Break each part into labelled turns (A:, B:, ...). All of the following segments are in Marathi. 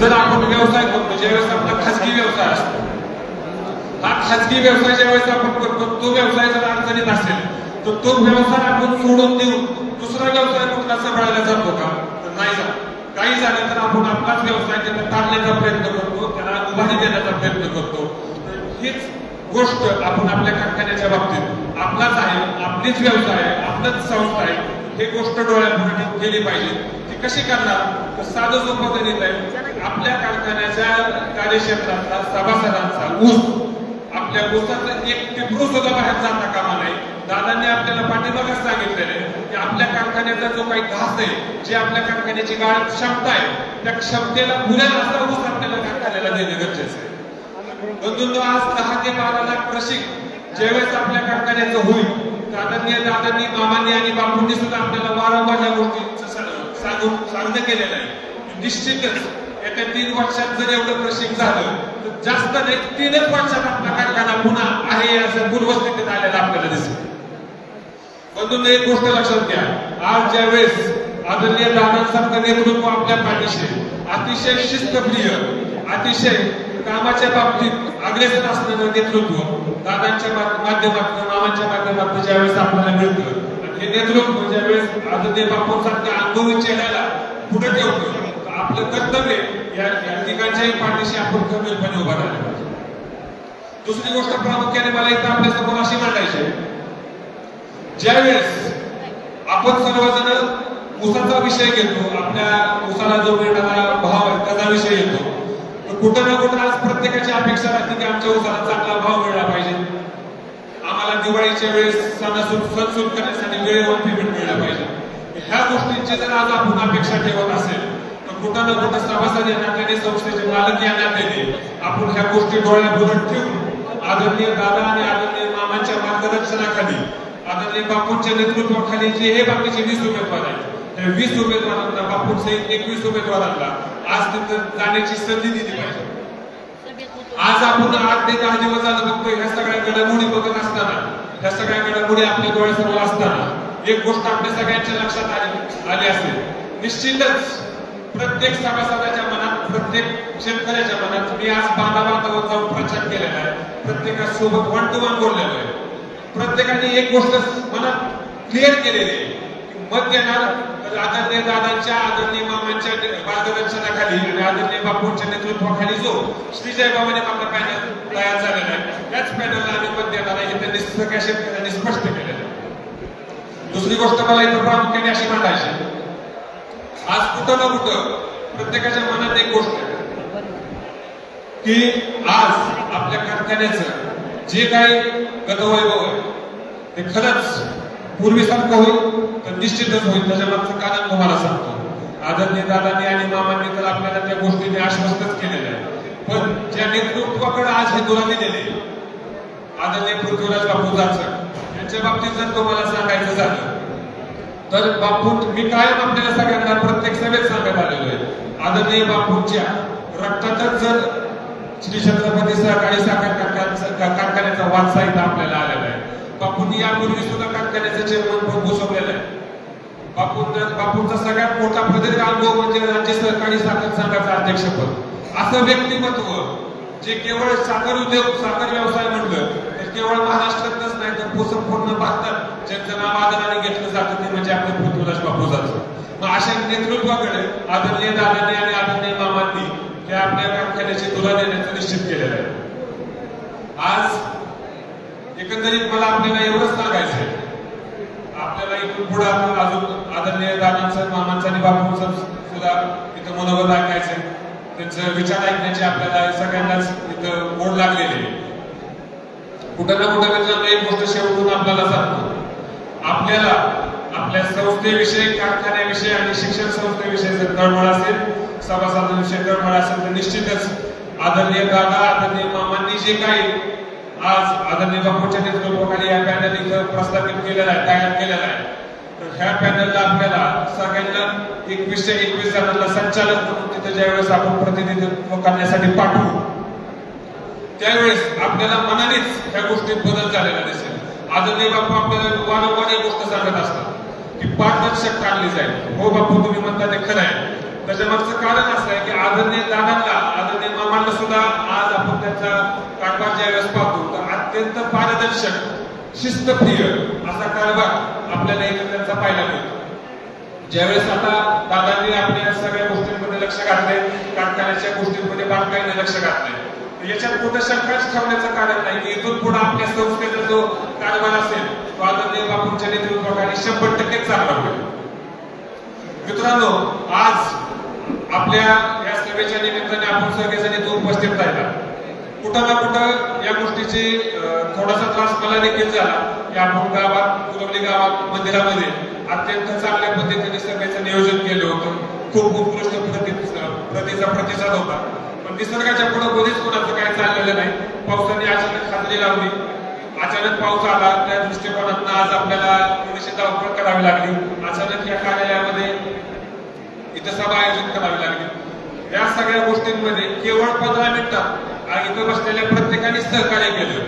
A: जर आपण व्यवसाय करतो ज्यावेळेस आपला खाजगी व्यवसाय असतो हा खाजगी व्यवसाय ज्यावेळेस आपण करतो तो व्यवसाय जर अडचणीत असेल तर तो व्यवसाय आपण सोडून देऊन दुसरा व्यवसाय कुठला सांभाळायला जातो का? तर नाही जात. काही झालं तर आपण आपलाच व्यवसाय त्यांना टाळण्याचा प्रयत्न करतो त्याला उभारी देण्याचा प्रयत्न करतो. हीच गोष्ट आपण आपल्या कारखान्याच्या बाबतीत आपलाच आहे आपलीच व्यवसाय आहे आपलंच संस्था आहे हे गोष्ट डोळ्यापुढे केली पाहिजे. ती कशी करणार? तर साधं सोपं गणित आहे. आपल्या कारखान्याच्या कार्यक्षेत्रातला सभासदांचा ऊस आपल्या ऊसाचा एक टिपरू सुद्धा बाहेर जाता कामा नाही दादांनी आपल्याला पाठीमागच सांगितलेलं आहे की आपल्या कारखान्याचा जो काही घास आहे जे आपल्या कारखान्याची गाळ क्षमता आहे त्या क्षमतेला पुरेल असा ऊस आपल्याला कारखान्याला देणे गरजेचं आहे. बंधूंनो आज दहा ते बारा लाख प्रशिक ज्यावेळेस आपल्या कारखान्याचं होईल दादांनी दादांनी मामांनी आणि बापूंनी सुद्धा आपल्याला वारंवार या गोष्टीचं सांगून सांगणं केलेलं आहे. निश्चितच येत्या तीन वर्षात जर एवढं प्रशिक झालं तर जास्त नाही तीनच वर्षात आपला कारखाना पुन्हा आहे असं पूर्वस्थितीत आलेला आपल्याला दिसत बंधून एक गोष्ट लक्षात घ्या. आज ज्या वेळेस आदरणीय दादांसारखं नेतृत्व आपल्या पाठीशी अतिशय शिस्तप्रिय अतिशय कामाच्या बाबतीत अग्रेसर असणारं नेतृत्व दादांच्या माध्यमातून मामांच्या माध्यमातून ज्यावेळेस आपल्याला मिळतं. आणि हे नेतृत्व ज्यावेळेस आदरणीय बापूंसारख्या अनुभवी चेहरा आपलं कर्तव्य या ठिकाणच्याही पाठीशी आपण खंबीरपणे उभा राहिला पाहिजे. दुसरी गोष्ट प्रामुख्याने मला एकदा आपल्यासमोर अशी मांडायची आहे. ज्यावेळेस आपण सर्वजण ऊसाचा विषय घेतो आपल्या ऊसाला जो मिळणारा भाव आहे त्याचा विषय येतो तर कुठं ना कुठं आज प्रत्येकाची अपेक्षा राहते की आमच्या ऊसाला चांगला भाव मिळाला पाहिजे. आम्हाला दिवाळीच्या वेळेस सणासून सण सुरू करण्यासाठी वेळेवर पेमेंट मिळाला पाहिजे. ह्या गोष्टींची जर आज आपण अपेक्षा ठेवत असेल कुठं ना कुठं सभासद या नात्याने संस्थेचे मालक या नात्याने आपण ह्या गोष्टी डोळ्यात भरून ठेवून आदरणीय दादा आणि आदरणीय मामांच्या मार्गदर्शनाखाली आदरणीय बापूंच्या नेतृत्वाखाली जे हे बाकीचे वीस उमेदवार आहेत त्या वीस उमेदवारांना बापूं सहित एकवीस उमेदवारांना आज तिथं जाण्याची संधी दिली पाहिजे. आज आपण आठ ते दहा दिवस आलं बघतोय ह्या सगळ्या घडामोडी बघत असताना ह्या सगळ्या घडामोडी आपल्या डोळ्यासमोर असताना एक गोष्ट आपल्या सगळ्यांच्या लक्षात आली आली असेल. निश्चितच प्रत्येक सभासदाच्या मनात प्रत्येक शेतकऱ्याच्या मनात मी आज बांधा बांधावर जाऊन प्रचार केलेला आहे. प्रत्येकासोबत वन टू वन बोललेलो आहे. प्रत्येकाने एक गोष्ट मनात क्लिअर केलेली आहे. मत देणार आदरणीय दादांच्या आदरणीय मामांच्या मार्गदर्शनाखाली आणि आदरणीय बापूंच्या नेतृत्वाखाली जो श्रीजय बाबाने आपला पॅनल तयार झालेला आहे. त्याच पॅनलला आम्ही मत देणार आहे. हे त्यांनी सगळ्या शेतकऱ्यांनी स्पष्ट केलेलं आहे. दुसरी गोष्ट मला इथं प्रामुख्याने अशी मांडायची आज कुठं ना कुठं प्रत्येकाच्या मनात एक गोष्ट आहे. की आज आपल्या कारखान्याचं जे काही गतवैभव आहे ते खरंच पूर्वीसारखं होईल तर निश्चितच होईल त्याच्या मागचं कारण तुम्हाला सांगतो. आदरणीय दादांनी आणि मामांनी तर आपल्याला त्या गोष्टीने आश्वस्तच केलेलं आहे. पण ज्या नेतृत्वाकडे आज हे तुला दिलेले आदरणीय पृथ्वीराज बापू जाचक यांच्या बाबतीत जर तुम्हाला सांगायचं झालं तर बापू मी कायम आपल्याला सगळ्यांना प्रत्येक सभेत सांगत आलेलो आहे? आदरणीय बापूंच्या रक्तातच जर श्री छत्रपती सहकारी साखर कारखान्याचा कारखान्याचा वारसा इथं आपल्याला आलेला आहे. बापूंनी यापूर्वी सुद्धा कारखान्याचं चेअरमन पद भूषवलेलं आहे. बापूंचा बापूंचा सगळ्यात मोठा प्रदीर्घ अनुभव म्हणजे राज्य सहकारी साखर संघाचं अध्यक्षपद. असं व्यक्तिमत्व जे केवळ साखर उद्योग साखर व्यवसाय म्हणलं केवळ महाराष्ट्रातच नाही तर पो- संपूर्ण भारतात ज्यांचं नाव आदराने घेतलं जातं ते म्हणजे आपले पृथ्वीराज बापू मग अशा नेतृत्वाकडे आदरणीय दादांनी आणि आदरणीय मामांनी त्या आपल्या कारखान्याची तुला देण्याचं निश्चित केलेलं आहे. आज एकंदरीत मला आपल्याला एवढंच सांगायचंय आपल्याला इथून पुढे अजून आदरणीय दादांचं मामांचं आणि बापूंचं सुद्धा इथं मनोगत ऐकायचं त्यांचं विचार ऐकण्याची आपल्याला सगळ्यांनाच इथं ओढ लागलेली आहे. कुठं ना कुठं मित्रांनो एक गोष्ट शेवटून आपल्याला सांगतो. आपल्याला आपल्या संस्थेविषयी कारखान्याविषयी आणि शिक्षण संस्थेविषयी जर तळमळ असेल सभासदांविषयी तळमळ असेल तर निश्चितच आदरणीय दादा आदरणीय मामांनी जे काही आज आदरणीय बापूच्या नेतृत्वाखाली या पॅनल इथं प्रस्थापित केलेला आहे तयार केलेला आहे तर ह्या पॅनलला आपल्याला सगळ्यांना एकवीसशे एकवीस जणांना संचालक म्हणून तिथे ज्यावेळेस आपण प्रतिनिधित्व करण्यासाठी पाठवू त्यावेळेस आपल्याला मनानेच ह्या गोष्टीत बदल झालेला दिसेल. आदरणीय बापू आपल्याला वारंवार एक गोष्ट सांगत असतात की पारदर्शक काढली जाईल. हो बापू तुम्ही म्हणता ते खरं आहे. त्याच्यामागचं कारण असं आहे की आदरणीय दादांना आदरणीय मामांना सुद्धा आज आपण त्यांचा कारभार ज्यावेळेस पाहतो तर अत्यंत पारदर्शक शिस्तप्रिय असा कारभार आपल्याला इथे त्यांचा पाहायला मिळतो. ज्यावेळेस आता दादांनी आपल्या सगळ्या गोष्टींमध्ये लक्ष घातले कारखान्याच्या गोष्टींमध्ये बारकाईने लक्ष घातले याच्यात कुठं शंकाच ठेवण्याचं कारण नाही. की इथून पुढे आपल्या संस्थेचा जो कारभार असेल तो आदरणीय बापूंच्या नेतृत्वाखाली शंभर टक्के चांगला होईल. मित्रांनो आज आपल्या या सभेच्या निमित्ताने आपण सगळेजण इथे उपस्थित राहिला. कुठं ना कुठं या गोष्टीची थोडासा त्रास मला देखील झाला. की आपण गावात कुरवली गावात मंदिरामध्ये अत्यंत चांगल्या पद्धतीने सभेचं नियोजन केलं होतं. खूप उत्कृष्ट प्रति- प्रतिसाद होता. पण निसर्गाच्या पुढे कधीच कोणाचं काय चाललेलं नाही. पावसाने अचानक खात्री लावली. अचानक पाऊस आला त्या दृष्टिकोनातून आज आपल्याला थोडीशी धावपळ करावी लागली. अचानक या कार्यालयामध्ये इथं सभा आयोजित करावी लागली. या सगळ्या गोष्टींमध्ये केवळ पंधरा मिनिटात आणि इथं बसलेल्या प्रत्येकाने सहकार्य केलं.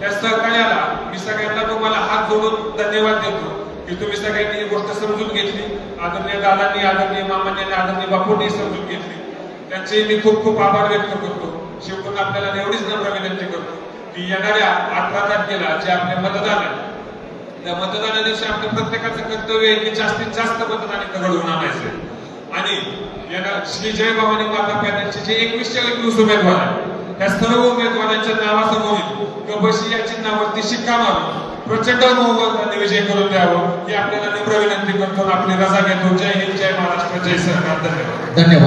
A: त्या सहकार्याला मी सगळ्यांना तुम्हाला हात जोडून धन्यवाद देतो की तुम्ही सगळ्यांनी ही गोष्ट समजून घेतली. आदरणीय दादांनी आदरणीय मामांनी आदरणीय बापूंनी समजून घेतली. त्यांचे मी खूप खूप आभार व्यक्त करतो. शेवटून आपल्याला एवढीच नम्र विनंती करतो की येणाऱ्या अठरा तारखेला जे आपले मतदान आहे त्या मतदाना दिवशी आपल्या प्रत्येकाचं कर्तव्य आहे की जास्तीत जास्त मतदान इथं घडवून आणायचं आणि श्री जय भवानी माता पॅनलचे जे एकवीसच्या एकवीस उमेदवार आहेत त्या सर्व उमेदवारांच्या नावासमोर कबशी या चिन्हावरती शिक्का मारून प्रचंड बहुमताने विजय करून द्यावं ही आपल्याला नम्र विनंती करतो आपली रजा घेतो. जय हिंद जय महाराष्ट्र जय सरकार. धन्यवाद.
B: धन्यवाद.